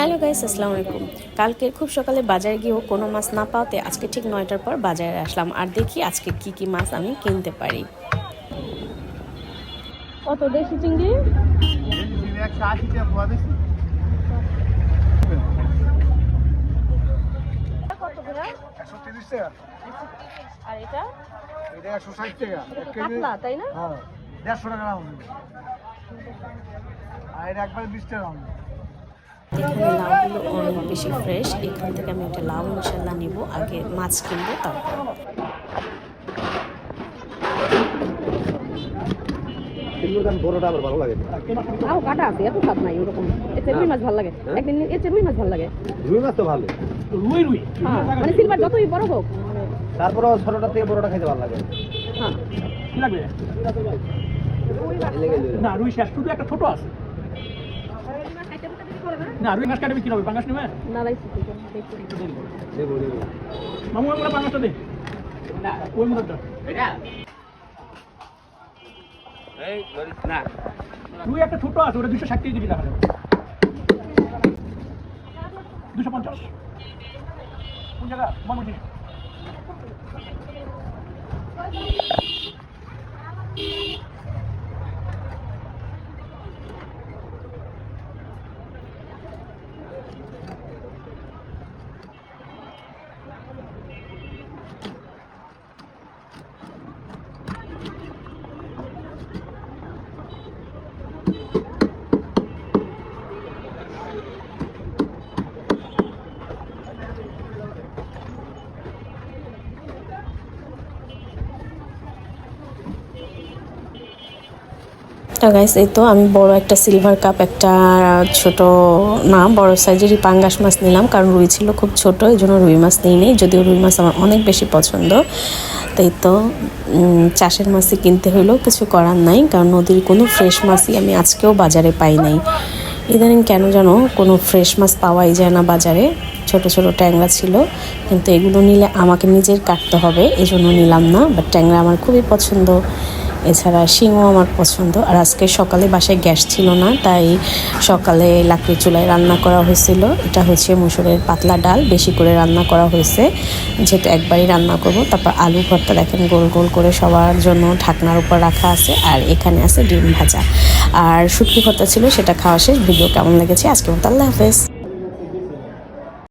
Hello guys আসসালামু আলাইকুম। কালকে খুব সকালে বাজারে গিয়েও কোনো মাছ না পাওয়াতে আজকে ঠিক নয়টার পর বাজারে আসলাম। আর দেখি আজকে কি কি মাছ আমি কিনতে পারি। কত দেশি চিংড়ি? আর এটা? এটা একশো ষাট টাকা এক পাতলা তাই না? হ্যাঁ দেড়শো টাকা দাম আর এটা একবারে বিশ টাকা দাম এখানে লাউগুলো অনেক বেশি ফ্রেশ এখান থেকে আমি একটা লাউ মশলা নিব। আগে মাছ কিনবো তারপর। বড়টা ভালো লাগে? তাও কাটা আছে এত স্বাদ নাই ওরকম। এর রুই মাছ ভালো লাগে। একদিন রুই মাছ ভালো লাগে। রুই মাছ তো ভালো। হ্যাঁ মানে সিলভার যতই বড় হোক। তারপরেও ছোটটা থেকে বড়টা খাইতে ভালো লাগে। হ্যাঁ। লাগবে। না রুই শেষ শুধু একটা ছোট আছে। না রুই মাছ কাটবে কি হবে? পাঙ্গাস নেবে? না লাইছি নেব, নেব। মামু আমরা পাঙ্গাসটা দে। না ওই মুরগটা রুই একটা ছোট আছে ওটা দুশো ষাট কেজি টাকা দুশো পঞ্চাশ। কোন জায়গা? মানুষ তো গাইস, এই তো আমি বড় একটা সিলভার কাপ একটা ছোট, না, বড় সাইজেরই পাঙ্গাস মাছ নিলাম, কারণ রুই ছিল খুব ছোট, এই জন্য রুই মাছ নিই নেই, যদিও রুই মাছ আমার অনেক বেশি পছন্দ। তাই তো চাষের মাছই কিনতে হলেও কিছু করার নাই, কারণ নদীর কোনো ফ্রেশ মাছই আমি আজকেও বাজারে পাই নাই। ইদানিং কেন যেন কোনো ফ্রেশ মাছ পাওয়াই যায় না বাজারে, ছোট ছোট ট্যাংরা ছিল, কিন্তু এগুলো নিলে আমাকে নিজের কাটতে হবে, এই জন্য নিলাম না বাট ট্যাংরা আমার খুবই পছন্দ। এছাড়া শিঙও আমার পছন্দ। আর আজকে সকালে বাসায় গ্যাস ছিল না, তাই সকালে লাকড়ি চুলায় রান্না করা হয়েছিল। এটা হচ্ছে মুসুরের পাতলা ডাল, বেশি করে রান্না করা হয়েছে। যেহেতু একবারই রান্না করব, তারপর আলু ভর্তা দেখেন গোল গোল করে সবার জন্য ঢাকনার উপর রাখা আছে, আর এখানে আছে ডিম ভাজা। আর শুটকি ভর্তা ছিল, সেটা খাওয়া শেষ। ভিডিও কেমন লেগেছে আজকে মতো আল্লাহ হাফেজ।